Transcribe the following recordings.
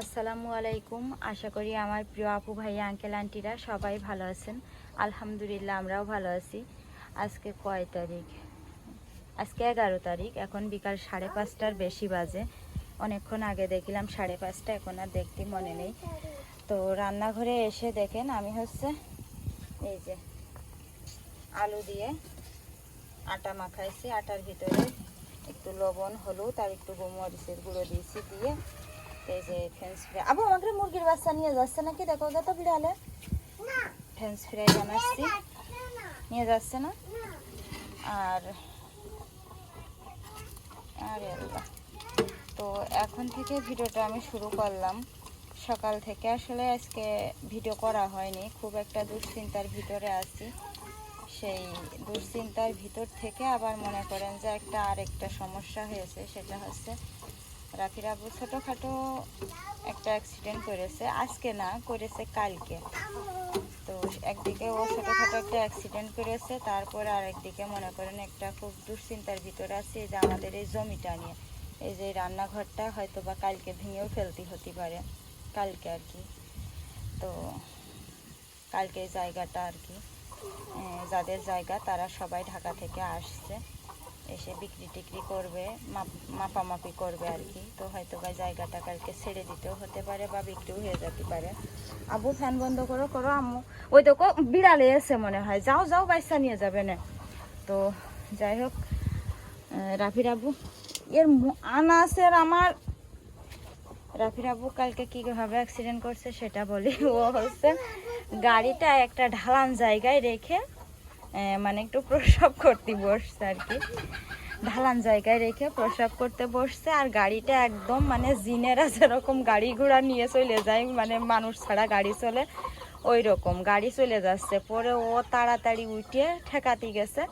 আসসালামু আলাইকুম। আশা করি আমার প্রিয় আপু ভাইয়া, আঙ্কেল, আন্টিরা সবাই ভালো আছেন। আলহামদুলিল্লাহ, আমরাও ভালো আছি। আজকে কয় তারিখ? আজকে এগারো তারিখ। এখন বিকাল সাড়ে পাঁচটার বেশি বাজে। অনেকক্ষণ আগে দেখলাম সাড়ে পাঁচটা, এখন আর দেখতে মনে নেই। তো রান্নাঘরে এসে দেখেন আমি হচ্ছে এই যে আলু দিয়ে আটা মাখাইছি। আটার ভিতরে একটু লবণ, হলুদ আর একটু গোমরিচের গুঁড়ো দিয়েছি দিয়ে এই যে ফ্রেঞ্চ ফ্রাই আবু আমাকে মুরগির বাচ্চা নিয়ে যাচ্ছে নাকি? দেখো তো বিড়ালে। ফ্রেঞ্চ ফ্রাই বানাচ্ছি। নিয়ে যাচ্ছে না। আর আরে আল্লাহ। তো এখন থেকে ভিডিওটা আমি শুরু করলাম। সকাল থেকে আসলে আজকে ভিডিও করা হয়নি। খুব একটা দুশ্চিন্তার ভিতরে আছি। সেই দুশ্চিন্তার ভিতর থেকে আবার মনে করেন যে একটা আরেকটা সমস্যা হয়েছে সেটা হচ্ছে রাফির আবু ছোটোখাটো একটা অ্যাক্সিডেন্ট করেছে, আজকে না, করেছে কালকে। তো একদিকে ও ছোটোখাটো একটা অ্যাক্সিডেন্ট করেছে, তারপরে আরেকদিকে মনে করেন একটা খুব দুশ্চিন্তার ভিতরে আছে যে আমাদের এই জমিটা নিয়ে। এই যে রান্নাঘরটা হয়তো বা কালকে ভেঙেও ফেলতে হতে পারে, কালকে আর কি। তো কালকে জায়গাটা আর কি যাদের জায়গা তারা সবাই ঢাকা থেকে আসছে। এসে বিক্রি টিক্রি করবে, মাপ- মাপামাপি করবে আর কি। তো হয়তো বা জায়গাটা কালকে ছেড়ে দিতেও হতে পারে বা বিক্রিও হয়ে যেতে পারে। আবু, ফ্যান বন্ধ করো করো আম্মু। ওই তো বিড়ালে এসে মনে হয়। যাও যাও বাচ্চা নিয়ে যাবে না। তো যাই হোক রাফির আবু, এর আনাসের আমার। রাফির আবু কালকে কীভাবে অ্যাক্সিডেন্ট করছে সেটা বলি। ও হচ্ছে গাড়িটা একটা ঢালান জায়গায় রেখে মানে একটু প্রসব করতে বসছে আর কি। ঢালান জায়গায় রেখে প্রসব করতে বসছে আর গাড়িটা একদম মানে জিনেরা যেরকম গাড়ি ঘোড়া নিয়ে চলে যায় মানে মানুষ ছাড়া গাড়ি চলে ওই রকম গাড়ি চলে যাচ্ছে। পরে ও তাড়াতাড়ি উঠে ঠেকাতে গেছে।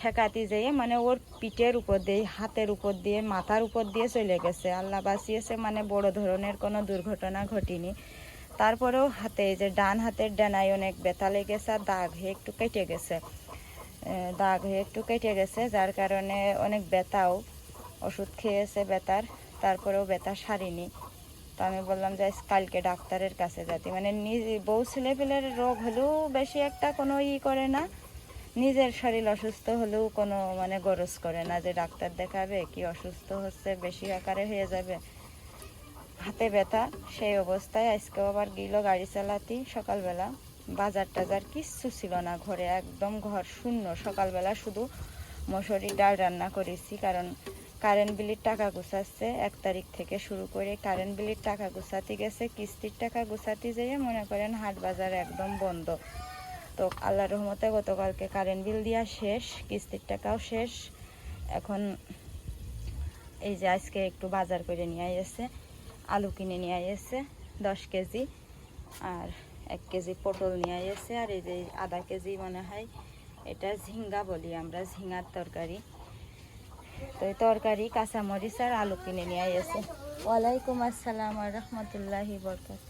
ঠেকাতে যেয়ে মানে ওর পিঠের উপর দিয়ে, হাতের উপর দিয়ে, মাথার উপর দিয়ে চলে গেছে। আল্লাহ বাঁচিয়েছে মানে বড় ধরনের কোনো দুর্ঘটনা ঘটেনি। তারপরেও হাতে যে ডান হাতের ডানায় অনেক ব্যথা লেগেছে আর দাগ হয়ে একটু কেটে গেছে। দাগ হয়ে একটু কেটে গেছে, যার কারণে অনেক ব্যথাও, ওষুধ খেয়েছে ব্যথার, তারপরেও ব্যথা সারিনি। তো আমি বললাম যে কালকে ডাক্তারের কাছে যাতে মানে নিজে, বউ ছেলেপেলের রোগ হলেও বেশি একটা কোনো ই করে না, নিজের শরীর অসুস্থ হলেও কোনো মানে গরজ করে না যে ডাক্তার দেখাবে কি অসুস্থ হচ্ছে, বেশি আকারে হয়ে যাবে। হাতে ব্যথা, সেই অবস্থায় আজকে আবার গেল গাড়ি চালাতে সকালবেলা। বাজার টাজার কিচ্ছু ছিল না ঘরে, একদম ঘর শূন্য। সকালবেলা শুধু মশুরি ডাল রান্না করেছি, কারণ কারেন্ট বিলির টাকা গুছাচ্ছে। এক তারিখ থেকে শুরু করে কারেন্ট বিলির টাকা গুছাতে গেছে, কিস্তির টাকা গুছাতে যেয়ে মনে করেন হাট বাজার একদম বন্ধ। তো আল্লাহ রহমতে গতকালকে কারেন্ট বিল দেওয়া শেষ, কিস্তির টাকাও শেষ। এখন এই যে আজকে একটু বাজার করে নিয়ে এসে আলু কিনে নিয়ে এসে দশ কেজি আর এক কেজি পটল নিয়ে এসে আর এই যে আধা কেজি মনে হয়, এটা ঝিঙ্গা বলি আমরা, ঝিঙ্গার তরকারি। তো এই তরকারি, কাঁচামরিচ আর আলু কিনে নিয়ে এসে ওয়ালাইকুম আসসালাম আর রহমতুল্লাহি বরকাত।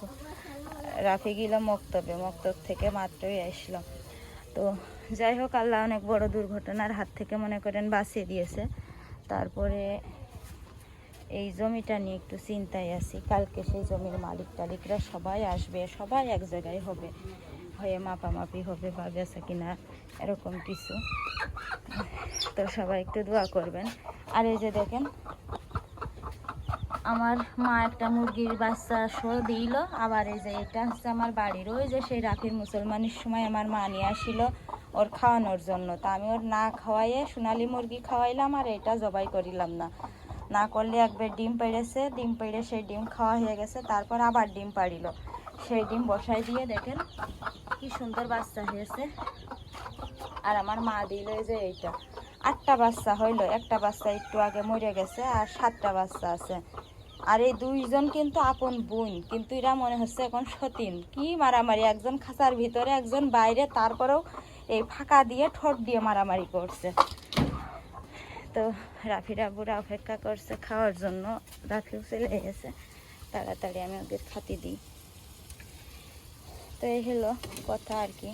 রাফি গেল মক্তবে, মক্তব থেকে মাত্রই আসলো। তো যাই হোক, আল্লাহ অনেক বড় দুর্ঘটনার হাত থেকে মনে করেন বাঁচিয়ে দিয়েছে। তারপরে এই জমিটা নিয়ে একটু চিন্তায় আছি। কালকে সেই জমির মালিক টালিকরা সবাই আসবে, সবাই এক জায়গায় হবে, হয়ে মাপামাপি হবে বা বেচা কিনা, এরকম কিছু। তো সবাই একটু দোয়া করবেন। আর এই যে দেখেন, আমার মা একটা মুরগির বাচ্চা শো দিল, আবার এই যে এটা হচ্ছে আমার বাড়ির, ওই যে সেই রাফির মুসলমানের সময় আমার মা নিয়ে আসিল ওর খাওয়ানোর জন্য। তা আমি ওর না খাওয়াইয়ে সোনালি মুরগি খাওয়াইলাম আর এটা জবাই করিলাম না। না করলে একবার ডিম পেড়েছে, ডিম পেড়ে সেই ডিম খাওয়া হয়ে গেছে, তারপর আবার ডিম পাড়িল। সেই ডিম বসাই দিয়ে দেখেন কি সুন্দর বাচ্চা হয়েছে। আর আমার মা দিল যে এইটা। আটটা বাচ্চা হইল, একটা বাচ্চা একটু আগে মরে গেছে আর সাতটা বাচ্চা আছে। আর এই দুইজন কিন্তু আপন বোন, কিন্তু এরা মনে হচ্ছে এখন সতীন। কি মারামারি, একজন খাঁচার ভিতরে, একজন বাইরে, তারপরেও এই ফাঁকা দিয়ে ঠোঁট দিয়ে মারামারি করছে। তো রাফিরা বুড়া অপেক্ষা করছে খাওয়ার জন্য। রাফিও চলে গেছে। তাড়াতাড়ি আমি ওদের খাতি দিই। তো এই হলো কথা আর কি।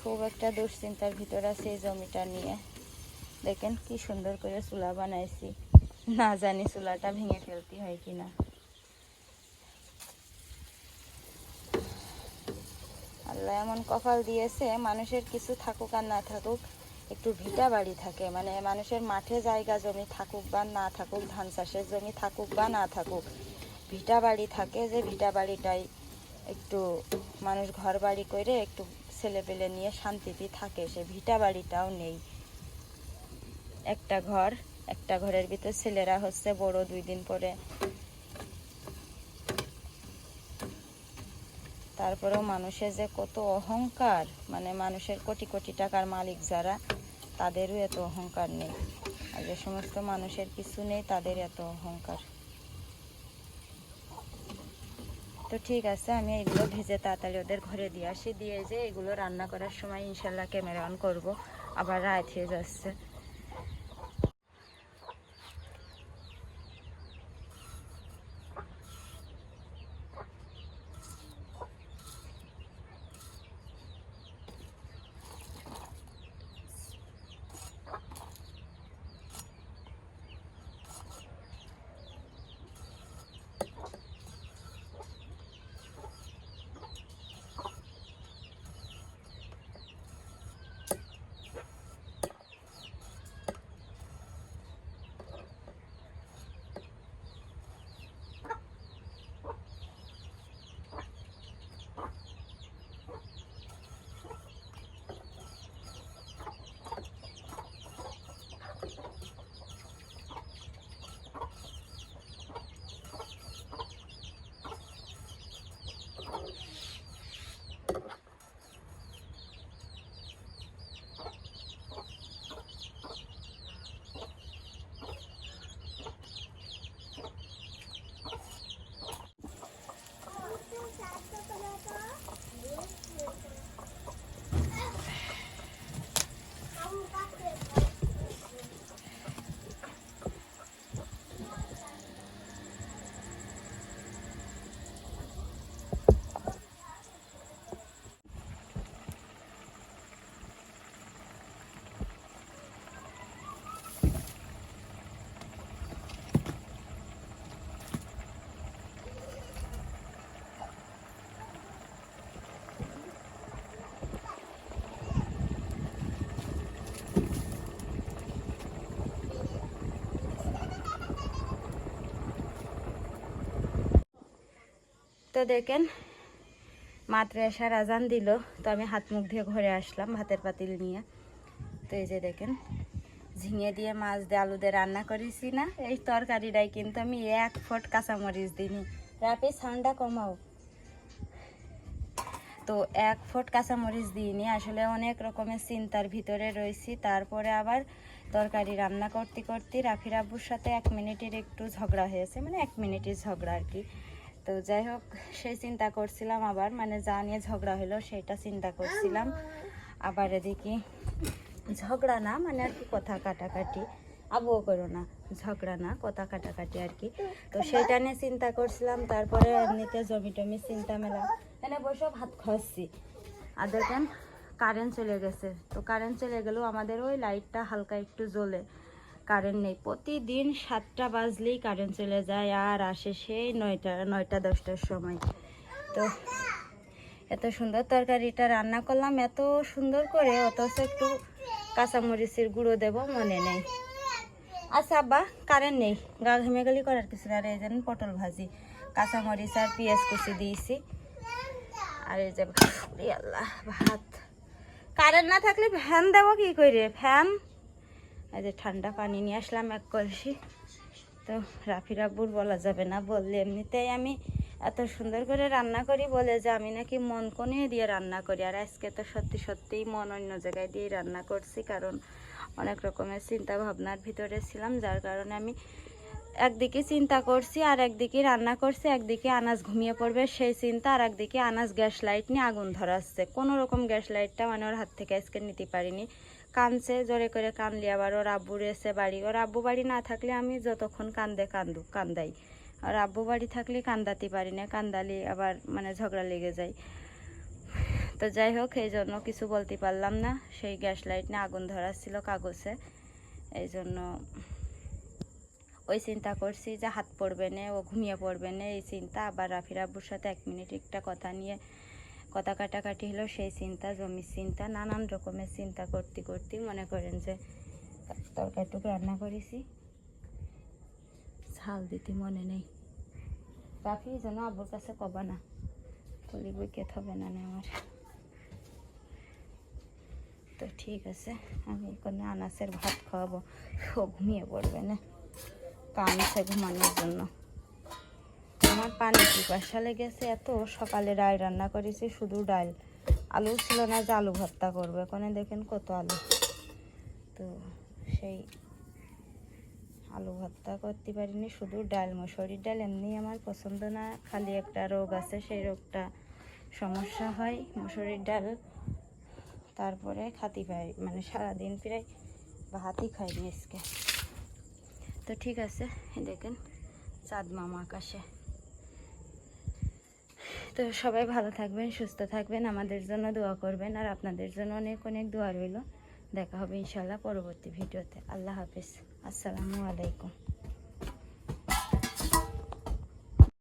খুব একটা দুশ্চিন্তার ভিতর আছে এই জমিটা নিয়ে। দেখেন কি সুন্দর করে চুলা বানাইছি। না জানি চুলাটা ভেঙে ফেলতে হয় কি না। আল্লাহ এমন কপাল দিয়েছে, মানুষের কিছু থাকুক আর না থাকুক। একটু ভিটা বাড়ি থাকে। মানে মানুষের মাঠে জায়গা জমি থাকুক বা না থাকুক, ধান চাষের জমি থাকুক বা না থাকুক, ভিটা বাড়ি থাকে যে ভিটা বাড়িটাই একটু মানুষ ঘর বাড়ি করে একটু ছেলে পেলে নিয়ে শান্তিতে থাকে, সে ভিটা বাড়িটাও নেই। একটা ঘর, একটা ঘরের ভিতর ছেলেরা হচ্ছে বড় দুই দিন পরে। তারপরেও মানুষের যে কত অহংকার মানে মানুষের কোটি কোটি টাকার মালিক যারা তাদেরও এত অহংকার নেই। আর যে সমস্ত মানুষের কিছু নেই, তাদের এত অহংকার। তো ঠিক আছে, আমি এগুলো ভেজে তাড়াতাড়ি ওদের ঘরে দিয়ে আসি। দিয়ে যে এগুলো রান্না করার সময় ইনশাল্লাহ ক্যামেরা অন করব। আবার রাত হয়ে যাচ্ছে। তো দেখেন মাত্র এসার আজান দিল। তো আমি হাত মুখ দিয়ে ঘরে আসলাম ভাতের পাতিল নিয়ে। তো এই যে দেখেন, ঝিঙে দিয়ে মাছ দিয়ে আলু দিয়ে রান্না করেছি না? এই তরকারিটাই কিন্তু আমি এক ফোট কাঁচামরিচ দিইনি। রাপে সাউন্ডটা কমাও। তো এক ফোট কাঁচামরিচ দিইনি। আসলে অনেক রকমের চিন্তার ভিতরে রয়েছি। তারপরে আবার তরকারি রান্না করতে করতে রাফির আব্বুর সাথে এক মিনিটের একটু ঝগড়া হয়েছে। মানে এক মিনিটের ঝগড়া আর কি। তো যাই হোক, সেই চিন্তা করছিলাম আবার মানে যা নিয়ে ঝগড়া হলো সেটা চিন্তা করছিলাম। আবার এদিকে ঝগড়া না মানে আর কি কথা কাটাকাটি। আবুও করো না, ঝগড়া না, কথা কাটাকাটি আর কি। তো সেটা নিয়ে চিন্তা করছিলাম, তারপরে এমনিতে জমি টমি চিন্তা মেলা। এনে বসে ভাত খাচ্ছি আর দেখেন কারেন্ট চলে গেছে। তো কারেন্ট চলে গেলেও আমাদের ওই লাইটটা হালকা একটু জ্বলে। কারেন্ট নেই। প্রতিদিন সাতটা বাজলেই কারেন্ট চলে যায় আর আসে সেই নয়টা নয়টা, দশটার সময়। তো এত সুন্দর তরকারিটা রান্না করলাম, এত সুন্দর করে, অথচ একটু কাঁচামরিচের গুঁড়ো দেব, মনে নেই। আচ্ছা আব্বা, কারেন্ট নেই। গা ঘেমে গেলি করার কিছু আর এই যেন পটল ভাজি, কাঁচামরিচ আর পেঁয়াজ কুচি দিয়েছি। আর এই যে আল্লাহ, ভাত। কারেন্ট না থাকলে ফ্যান দেবো কি করে? ফ্যান? যে ঠান্ডা পানি নিয়ে আসলাম এক কলসি। তো রাফি রাব্বুর বলা যাবে না, বললে এমনিতেই আমি এত সুন্দর করে রান্না করি, বলে যে আমি নাকি মন কোনে দিয়ে রান্না করি। আর আজকে তো সত্যি সত্যিই মন অন্য জায়গায় দিয়ে রান্না করছি, কারণ অনেক রকমের চিন্তা ভাবনার ভিতরে ছিলাম, যার কারণে আমি একদিকে চিন্তা করছি আর একদিকে রান্না করছি, একদিকে আনাজ ঘুমিয়ে পড়বে সেই চিন্তা, আর একদিকে আনাজ গ্যাস লাইট নিয়ে আগুন ধরাচ্ছে। কোনো রকম গ্যাস লাইটটা মানে ওর হাত থেকে আজকে নিতে পারিনি। কানছে জোরে করে কানলি আবার ওর আব্বু রয়েছে বাড়ি। ওর আব্বু বাড়ি না থাকলে আমি যতক্ষণ কান্দে কান্দু, কান্দাই। আর আব্বু বাড়ি থাকলে কান্দাতে পারি না, কান্দালি আবার মানে ঝগড়া লেগে যায়। তো যাই হোক, এই জন্য কিছু বলতে পারলাম না। সেই গ্যাস লাইট নিয়ে আগুন ধরাচ্ছিল কাগজে। এই জন্য ওই চিন্তা করছি যে হাত পড়বে না, ও ঘুমিয়ে পড়বে না, এই চিন্তা। আবার রাফির আব্বুর সাথে এক মিনিট একটা কথা নিয়ে কথা কাটাকাটি হলো, সেই চিন্তা, জমির চিন্তা, নানান রকমের চিন্তা করতে করতে মনে করেন যে তরকারিটুকু রান্না করেছি। ঝাল দিতে মনে নেই। রাফি যেন আব্বুর কাছে কবা না কলি বই কেত হবে না আমার। তো ঠিক আছে, আমি এখানে আনাসের ভাত খাওয়াবো। ঘুমিয়ে পড়বে না। কানছে ঘুমানোর জন্য। আমার পানি পিপাসা লেগেছে এত। সকালে ডাল রান্না করেছি শুধু ডাল। আলু ছিল না যে আলু ভর্তা করবে। ওখানে দেখেন কত আলু। তো সেই আলু ভর্তা করতে পারিনি, শুধু ডাল, মসুরির ডাল। এমনি আমার পছন্দ না। খালি একটা রোগ আছে, সেই রোগটা সমস্যা হয় মসুরির ডাল। তারপরে খাতি পাই মানে সারাদিন প্রায় ভাতই খাইনি আজকে। তো ঠিক আছে দেখেন চাঁদ মামা আকাশে। তো সবাই ভালো থাকবেন, সুস্থ থাকবেন, আমাদের জন্য দোয়া করবেন আর আপনাদের জন্য অনেক অনেক দোয়া রইল। দেখা হবে ইনশাল্লাহ পরবর্তী ভিডিওতে। আল্লাহ হাফিজ। আসসালামু আলাইকুম।